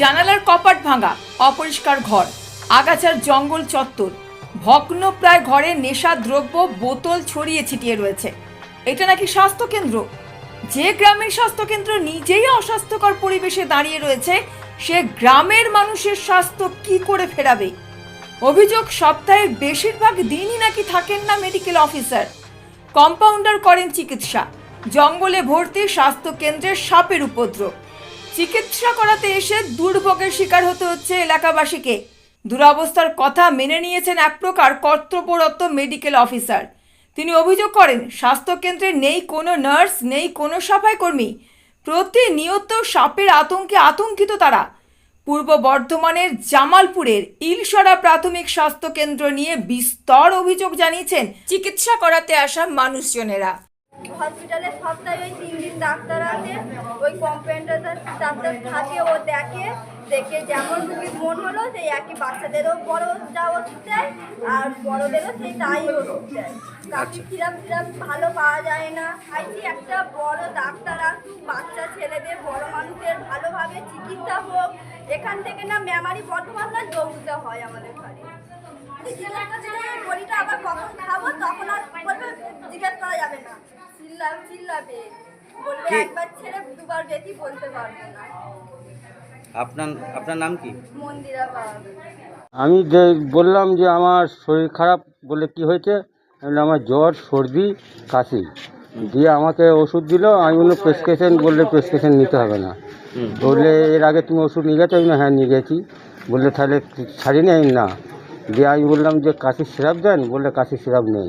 জানালার কপাট ভাঙা, অপরিষ্কার ঘর, আগাছার জঙ্গল চত্বর, ভগ্ন প্রায় ঘরে নেশা দ্রব্য, বোতল ছড়িয়ে ছিটিয়ে রয়েছে। এটা নাকি স্বাস্থ্য কেন্দ্র যে গ্রামের স্বাস্থ্যকেন্দ্র নিজেই অস্বাস্থ্যকর পরিবেশে দাঁড়িয়ে রয়েছে, সে গ্রামের মানুষের স্বাস্থ্য কি করে ফেরাবে? অভিযোগ সপ্তাহের বেশিরভাগ দিনই নাকি থাকেন না মেডিকেল অফিসার। কম্পাউন্ডার করেন চিকিৎসা, জঙ্গলে ভর্তি স্বাস্থ্য কেন্দ্রের সাপের উপদ্রব। চিকিৎসা করাতে এসে দুর্ভোগের শিকার হতে হচ্ছে এলাকাবাসীকে। দুরবস্থার কথা মেনে নিয়েছেন এক প্রকার কর্তব্যরত মেডিকেল অফিসার। তিনি অভিযোগ করেন, স্বাস্থ্যকেন্দ্রে নেই কোনো নার্স, নেই কোনো সাফাই কর্মী প্রতিনিয়ত সাপের আতঙ্কে আতঙ্কিত তারা। পূর্ব বর্ধমানের জামালপুরের ইলসরা প্রাথমিক স্বাস্থ্য কেন্দ্র নিয়ে বিস্তর অভিযোগ জানিয়েছেন চিকিৎসা করাতে আসা মানুষজনেরা। হসপিটালে সপ্তাহে ওই তিন দিন ডাক্তার আছে ওই কম্পাউন্ডার ডাক্তার থাকে ও দেখে দেখে যেমন রুগীর মন হলো সেই একই বাচ্চাদেরও বড় যা ওষুধ দেয় আর বড়দেরও সেই তাই ওষুধ দেয়। কাকি সিরাপ সিরাপ ভালো পাওয়া যায় না। চাইছি একটা বড় ডাক্তার আসুক বাচ্চা ছেলেদের বড় মানুষদের ভালোভাবে চিকিৎসা হোক এখান থেকে না মেমারি বর্ধমান না দৌড়তে হয় আমাদের ঘরে বড়িটা আবার কখন খাব তখন আর জিজ্ঞেস করা যাবে না। চিল্লা চিল্লাবে। বলবে কি? একবার ছেড়ে দুবার বেশি বলতে পারব না। আপনার আপনার নাম কি? মন্দিরা আমি যে বললাম যে আমার শরীর খারাপ বলে কি হয়েছে আমি বললাম, আমার জ্বর সর্দি কাশি। দিয়ে আমাকে ওষুধ দিল আমি বলল প্রেসক্রিপশন বললে প্রেসক্রিপশন নিতে হবে না। হুম। বললে এর আগে তুমি ওষুধ নিয়ে গেছো? আমি বললাম, হ্যাঁ নিয়ে গেছি। বললে তাহলে ছাড়িনি আমি না। দিয়ে আমি বললাম যে কাশির সিরাপ দেন? বললে কাশির সিরাপ নেই।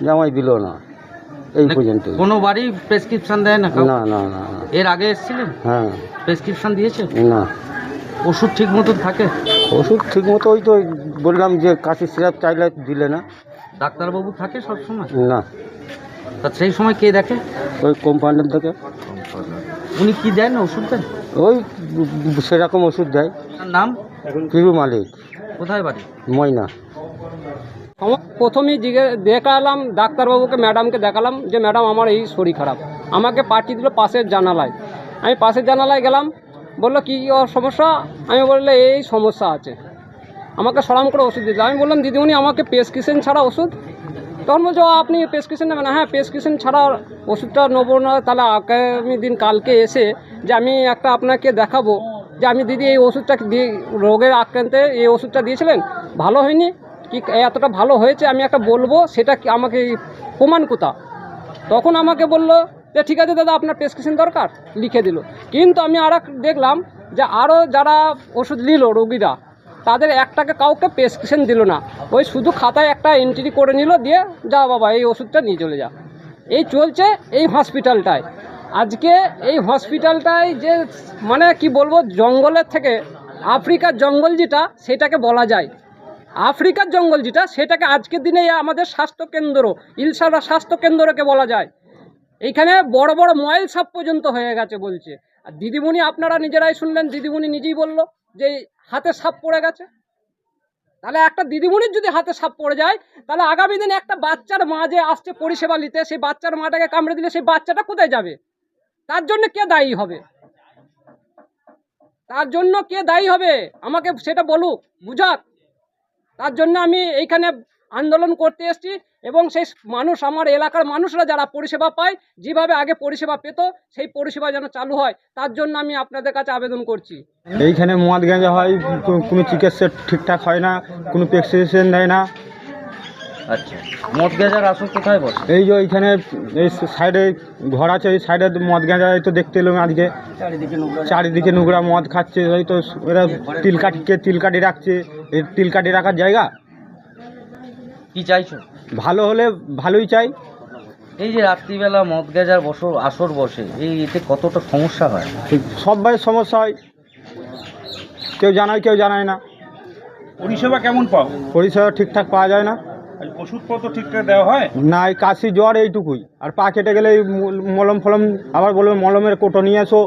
যে আমায় দিল না। এই পর্যন্ত কোনো বাড়ি প্রেসক্রিপশন দেয় না না না না এর আগে এসেছিলেন? হ্যাঁ। প্রেসক্রিপশন দিয়েছে? না। ওষুধ ঠিক মতো থাকে? ওষুধ ঠিক মতো ওই তো বললাম যে কাশির সিরাপ চাইলে দিলে না। ডাক্তারবাবু থাকে সব সময় না। তা সেই সময় কে দেখে? ওই কোম্পানির থেকে উনি কি দেন ওষুধ দেন? ওই সেরকম ওষুধ দেয়। তার নাম? পিরু মালিক। কোথায় বাড়ি? ময়না। প্রথমেই জিজ্ঞে দেখালাম ডাক্তারবাবুকে ম্যাডামকে দেখালাম যে ম্যাডাম আমার এই শরীর খারাপ। আমাকে পাঠিয়ে দিল পাশের জানালায়। আমি পাশের জানালায় গেলাম বলল কী সমস্যা? আমি বললে এই সমস্যা আছে। আমাকে সরাম করে ওষুধ দিল। আমি বললাম দিদিমণি আমাকে প্রেসক্রিপশন ছাড়া ওষুধ? তখন বলছো "ও, আপনি প্রেসক্রিপশন নেবেন হ্যাঁ প্রেসক্রিপশন ছাড়া ওষুধটা নেব না। তাহলে আগামী দিন কালকে এসে যে আমি একটা আপনাকে দেখাবো যে আমি দিদি এই ওষুধটা দিয়ে রোগের আক্রান্তে এই ওষুধটা দিয়েছিলেন? ভালো হয়নি? কি এতটা ভালো হয়েছে আমি একটা বলব, সেটা আমাকে প্রমাণ কোথা? তখন আমাকে বলল যে, ঠিক আছে দাদা, আপনার প্রেসক্রিপশন দরকার লিখে দিল। কিন্তু আমি আর দেখলাম যে আরও যারা ওষুধ নিল রোগীরা, তাদের একটাকে কাউকে প্রেসক্রিপশন দিল না। ওই শুধু খাতায় একটা এন্ট্রি করে নিল, দিয়ে, যা বাবা, এই ওষুধটা নিয়ে চলে যা। এই চলছে এই হসপিটালটায় আজকে এই হসপিটালটায় যে মানে কি বলব, জঙ্গলের থেকে, আফ্রিকার জঙ্গল যেটা, সেটাকে বলা যায়। আফ্রিকার জঙ্গল যেটা, সেটাকে আজকের দিনে আমাদের স্বাস্থ্যকেন্দ্র ইলসারা স্বাস্থ্যকেন্দ্রকে বলা যায়। এইখানে বড় বড় ময়েল সাপ পর্যন্ত হয়ে গেছে বলছে। আর দিদিমণি, আপনারা নিজেরাই শুনলেন দিদিমণি নিজেই বলল যে হাতে সাপ পড়ে গেছে। তাহলে একটা দিদিমণির যদি হাতে সাপ পড়ে যায়, তাহলে আগামী দিনে একটা বাচ্চার মা যে আসছে পরিষেবা নিতে, সেই বাচ্চার মাটাকে কামড়ে দিলে সেই বাচ্চাটা কোথায় যাবে? তার জন্য কে দায়ী হবে? তার জন্য কে দায়ী হবে? আমাকে সেটা বলুক, বুঝাক। তার জন্য আমি এইখানে আন্দোলন করতে এসেছি এবং সেই মানুষ, আমার এলাকার মানুষরা যারা পরিষেবা পায়, যেভাবে আগে পরিষেবা পেত, সেই পরিষেবা যেন চালু হয়, তার জন্য আমি আপনাদের কাছে আবেদন করছি। এইখানে মদ গাঁজা হয় কোনো চিকিৎসা ঠিকঠাক হয় না, কোনো প্রেসক্রিপশন দেয় না। আচ্ছা। মদ গেজার আসল কোথায় বসে? এই যে এইখানে এই সাইডে ঘর আছে এই সাইডে মদ গাঁজা এই তো দেখতে এলাম আজকে। চারিদিকে নোংরা। মদ খাচ্ছে ওই তো এরা তিল কাটিকে তিল কাটি রাখছে। এই তিল কাটি রাখার জায়গা? কি চাইছো? ভালো হলে ভালোই চাই। এই যে রাত্রিবেলা মদ গেজার বসর আসর বসে এই এতে কতটা সমস্যা হয়? সবাই সমস্যা হয়। কেউ জানায় কেউ জানায় না। পরিষেবা কেমন পাও? পরিষেবা ঠিকঠাক পাওয়া যায় না। ওষুধপত্র ঠিকঠাক দেওয়া হয়? না এই কাশি জ্বর এইটুকুই। আর পা কেটে গেলে এই মলম ফলম আবার বলবে মলমের কোটো নিয়ে এসো।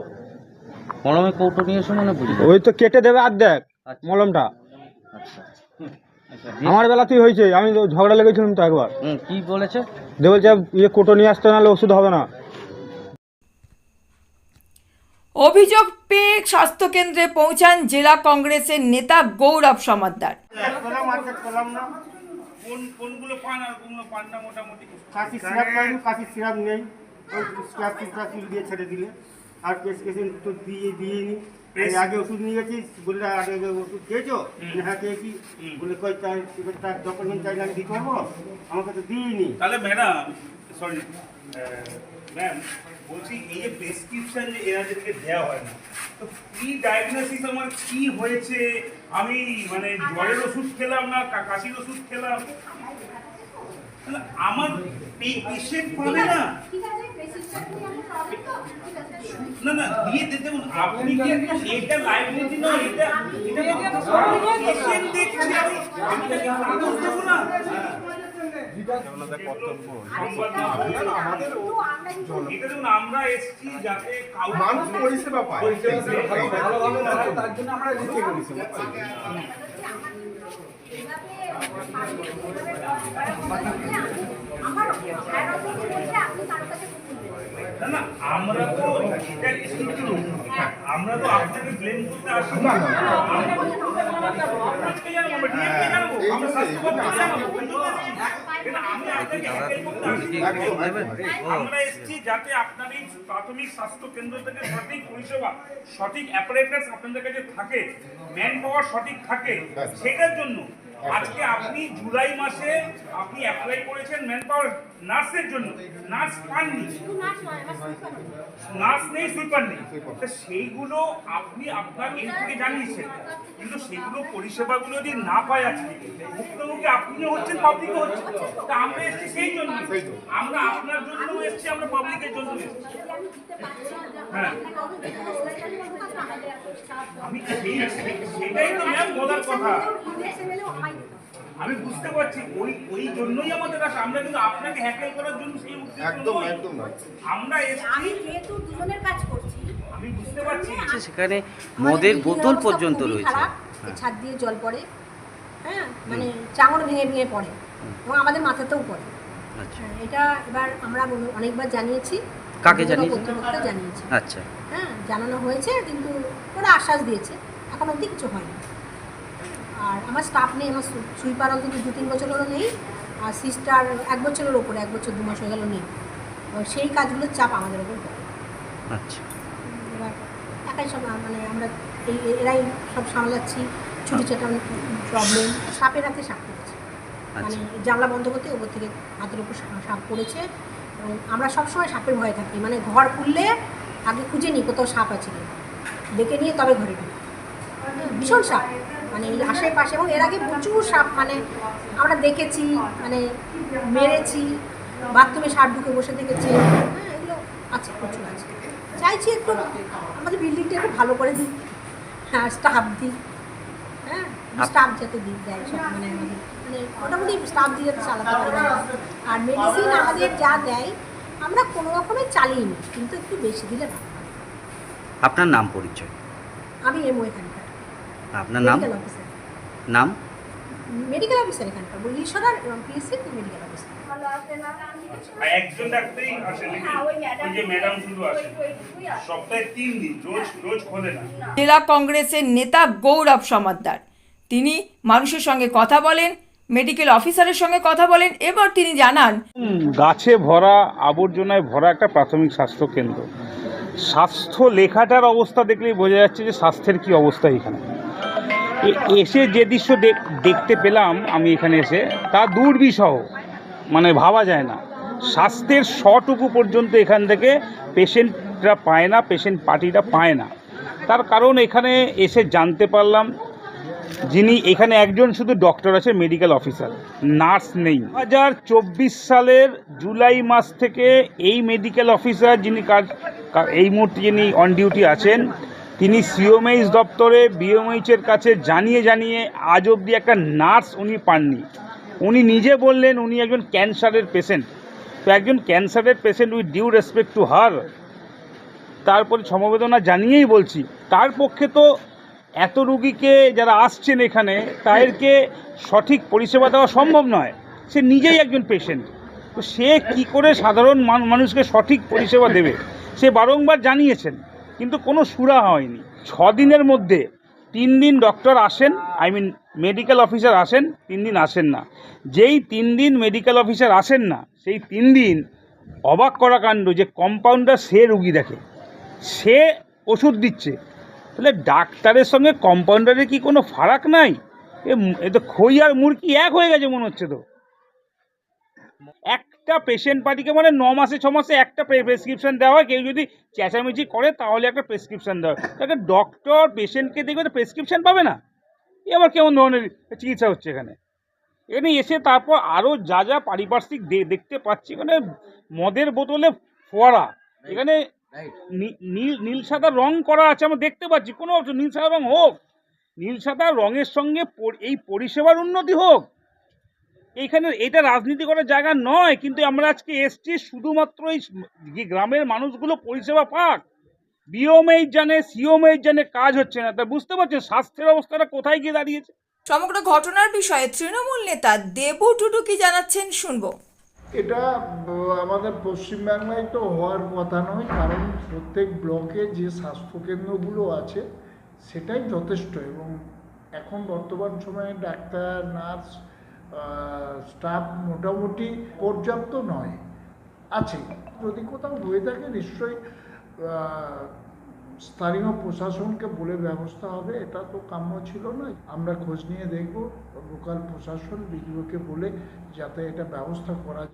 মলমে কৌটো নিয়ে এসো মানে বুঝি ওই তো কেটে দেবে আর দেখ আচ্ছা। মলমটা। আচ্ছা। আমার বেলাতেই হয়েছে আমি তো ঝগড়া লেগেছিলাম তো একবার। হুম, কি বলেছে? দিয়ে বলছে ইয়ে কোটো নিয়ে আসতে নাহলে ওষুধ হবে না। অভিযোগ পেয়ে স্বাস্থ্যকেন্দ্রে পৌঁছান জেলা কংগ্রেসের নেতা গৌরব সমাদ্দার। কোন কোনগুলো পান আর কোনগুলো পান না মোটামুটি? কাশি সিরাপ পাইনি কাশি সিরাপ নেই। ওই স্ক্র্যাচ স্ক্র্যাচ দিয়ে ছেড়ে দিলে। আর প্রেসক্রিপশন তো দিয়ে দিয়ে নি এই আগে ওষুধ নিয়ে গেছি বললে আগে আগে ওষুধ খেয়েছো? হ্যাঁ খেয়েছি। বলে কই তার এবার তার ডকুমেন্ট চাইলে আমি দিতে পারব? আমাকে তো দিইনি। তাহলে ম্যাডাম সরি ম্যাম বলছি এই যে প্রেসক্রিপশন যে এনাদেরকে দেওয়া হয় না তো কি ডায়াগনোসিস আমার কি হয়েছে? আমি মানে জ্বরের ওষুধ খেলাম না কাশির ওষুধ খেলাম? মানে আমার পেশেন্ট পাবে না? না না দিয়ে দিতে দেখুন আপনি কি এটা লাইব্রেরি নয় এটা এটা পেশেন্ট দেখছি? আমি দেবো না। আমরা এসছি যাতে মানুষ পরিষেবা পায়। না না আমরা তো আমরা তো আপনাকে ব্লেম করতে আসি না আমরা আমরা এসেছি যাতে আপনার প্রাথমিক স্বাস্থ্য কেন্দ্র থেকে সঠিক পরিষেবা, সঠিক অ্যাপারেটাস আপনাদের কাছে থাকে ম্যান পাওয়ার সঠিক থাকে, সেটার জন্য আজকে আপনি জুলাই মাসে আপনি অ্যাপ্লাই করেছেন ম্যান পাওয়ার নার্সের জন্য। নার্স পাননি। নার্স নেই সুইপার নেই তা সেইগুলো আপনি আপনার এই থেকে জানিয়েছেন। কিন্তু সেগুলো পরিষেবাগুলো যদি না পায় আজকে মুক্তমুখী আপনিও হচ্ছেন পাবলিকও হচ্ছেন। তা আমরা এসেছি সেই জন্য। আমরা আপনার জন্য এসেছি আমরা পাবলিকের জন্য এসেছি। হ্যাঁ। আমি সেটাই তো ম্যাম বলার কথা। আমি বুঝতে পারছি ওই ওই জন্যই আমাদের আসা আমরা কিন্তু আপনাকে হ্যাকেল করার জন্য সেই উদ্দেশ্য একদম একদম আমরা আমি যেহেতু দুজনের কাজ করছি আমি বুঝতে পারছি। সেখানে মদের বোতল পর্যন্ত রয়েছে। হ্যাঁ। ছাদ দিয়ে জল পড়ে হ্যাঁ মানে চাঙড় ভেঙে ভেঙে পড়ে এবং আমাদের মাথাতেও পড়ে। আচ্ছা। হ্যাঁ, এটা এবার আমরা অনেকবার জানিয়েছি কাকে জানিয়েছি। আচ্ছা। হ্যাঁ জানানো হয়েছে কিন্তু ওরা আশ্বাস দিয়েছে এখন অবধি কিছু হয়নি। আর আমার স্টাফ নেই আমার সু- সুইপার অন্তত দু তিন বছর হলো নেই আর সিস্টার এক বছরের ওপরে এক বছর দু মাস হয়ে গেল নেই। সেই কাজগুলোর চাপ আমাদের ওপর পড়ে। আচ্ছা। এবার একাই সব মানে আমরা এই এরাই সব সামলাচ্ছি ছুটি ছোটো প্রবলেম সাপের হাতে সাপ পড়েছে। মানে আচ্ছা জানলা বন্ধ করতে ওপর থেকে হাতের উপর সা- সাপ পড়েছে এবং আমরা সবসময় সাপের ভয়ে থাকি মানে ঘর খুললে আগে খুঁজে নিই কোথাও সাপ আছে ডেকে নিয়ে তবে ঘরে ঢুকি। ভীষণ সাপ। মানে এই আশেপাশে এবং এর আগে প্রচুর সাপ মানে আমরা দেখেছি মানে মেরেছি বাথরুমে সাপ ঢুকে বসে দেখেছি। হ্যাঁ এগুলো আছে প্রচুর আছে। চাইছি একটু আমাদের বিল্ডিংটা একটু ভালো করে দিই। হ্যাঁ স্টাফ দিই। হ্যাঁ স্টাফ যাতে দিই দেয় সব মানে আমাদের মানে মোটামুটি স্টাফ দিয়ে চালাতে পারবে আর মেডিসিন আমাদের যা দেয় আমরা কোনো রকমে চালিয়ে নিই কিন্তু একটু বেশি দিলে ভালো আপনার নাম পরিচয়? আমি এমও এখানকার আপনার নাম? মেডিকেল অফিসার নাম? মেডিকেল অফিসার এখানকার ঈশ্বরার পিএসসি মেডিকেল অফিসার ভালো আসে না একজন ডাক্তারই আসে হ্যাঁ, ওই যে ম্যাডাম শুধু আসে ওই- ওইটুকুই আসে। সপ্তাহে তিন দিন রোজ রোজ খোলে না। জেলা কংগ্রেসের নেতা গৌরব সমাদ্দার। তিনি মানুষের সঙ্গে কথা বলেন মেডিকেল অফিসারের সঙ্গে কথা বলেন এবার তিনি জানান গাছে ভরা আবর্জনায় ভরা একটা প্রাথমিক স্বাস্থ্য কেন্দ্র। স্বাস্থ্য লেখাটার অবস্থা দেখলেই বোঝা যাচ্ছে যে স্বাস্থ্যের কি অবস্থা এখানে। এসে যে দৃশ্য দেখ- দেখতে পেলাম আমি এখানে এসে, তা দুর্বিষহ মানে ভাবা যায় না। স্বাস্থ্যের শটুকু পর্যন্ত এখান থেকে পেশেন্টরা পায় না, পেশেন্ট পার্টিরা পায় না। তার কারণ এখানে এসে জানতে পারলাম, যিনি এখানে একজন শুধু ডক্টর আছে, মেডিকেল অফিসার, নার্স নেই। দু হাজার চব্বিশ সালের জুলাই মাস থেকে এই মেডিকেল অফিসার যিনি কাজ এই মুহূর্তে যিনি অন ডিউটি আছেন তিনি সিওমএইচ দপ্তরে বিএমএইচের কাছে জানিয়ে জানিয়ে আজ অবধি একটা নার্স উনি পাননি। উনি নিজে বললেন উনি একজন ক্যান্সারের পেশেন্ট। তো একজন ক্যান্সারের patient with due respect to her. তারপরে সমবেদনা জানিয়েই বলছি, তার পক্ষে তো এত রুগীকে যারা আসছেন এখানে, তাদেরকে সঠিক পরিষেবা দেওয়া সম্ভব নয়। সে নিজেই একজন পেশেন্ট। তো সে কি করে সাধারণ মানুষকে সঠিক পরিষেবা দেবে? সে বারংবার জানিয়েছেন। কিন্তু কোনো সুরা হয়নি। ছ দিনের মধ্যে তিন দিন ডক্টর আসেন আই মিন মেডিকেল অফিসার আসেন, তিন দিন আসেন না। যেই তিন দিন মেডিকেল অফিসার আসেন না, সেই তিন দিন অবাক করা কাণ্ড যে কম্পাউন্ডার সে রুগী দেখে, সে ওষুধ দিচ্ছে। তাহলে ডাক্তারের সঙ্গে কম্পাউন্ডারের কি কোনো ফারাক নাই? এ তো খই আর মুরগি এক হয়ে গেছে মনে হচ্ছে তো। একটা পেশেন্ট পার্টিকে মানে ন মাসে ছ মাসে একটা প্রেসক্রিপশন দেওয়া হয়। কেউ যদি চেঁচামেচি করে তাহলে একটা প্রেসক্রিপশন দেওয়া হয়। তাকে ডক্টর পেশেন্টকে দেখবে তো প্রেসক্রিপশন পাবে না। এ আবার কেমন ধরনের চিকিৎসা হচ্ছে এখানে? এখানে এসে তারপর আরও যা যা পারিপার্শ্বিক দেখতে পাচ্ছি এখানে মদের বোতলে ফোয়ারা। এখানে নীল নীল সাদা রং করা আছে আমরা দেখতে পাচ্ছি। কোনো নীল সাদা রং হোক নীল সাদা রঙের সঙ্গে এই পরিষেবার উন্নতি হোক। এইখানে এটা রাজনীতি করার জায়গা নয় কিন্তু আমরা আজকে এসছি শুধুমাত্র এই যে গ্রামের মানুষগুলো পরিষেবা পাক। বিওমেই জানে সিওমেই জানে কাজ হচ্ছে না। তা বুঝতে পারছেন স্বাস্থ্যের অবস্থাটা কোথায় গিয়ে দাঁড়িয়েছে? সমগ্র ঘটনার বিষয়ে তৃণমূল নেতা দেবু টুডু কি জানাচ্ছেন শুনব। এটা আমাদের পশ্চিমবাংলায় তো হওয়ার কথা নয় কারণ প্রত্যেক ব্লকে যে স্বাস্থ্যকেন্দ্রগুলো আছে সেটাই যথেষ্ট এবং এখন বর্তমান সময়ে ডাক্তার নার্স স্টাফ মোটামুটি পর্যাপ্ত নয়। আছে। যদি কোথাও হয়ে থাকে, নিশ্চয়ই স্থানীয় প্রশাসনকে বলে ব্যবস্থা হবে। এটা তো কাম্য ছিল না। আমরা খোঁজ নিয়ে দেখব। লোকাল প্রশাসন বিডিওকে বলে যাতে এটা ব্যবস্থা করা যায়।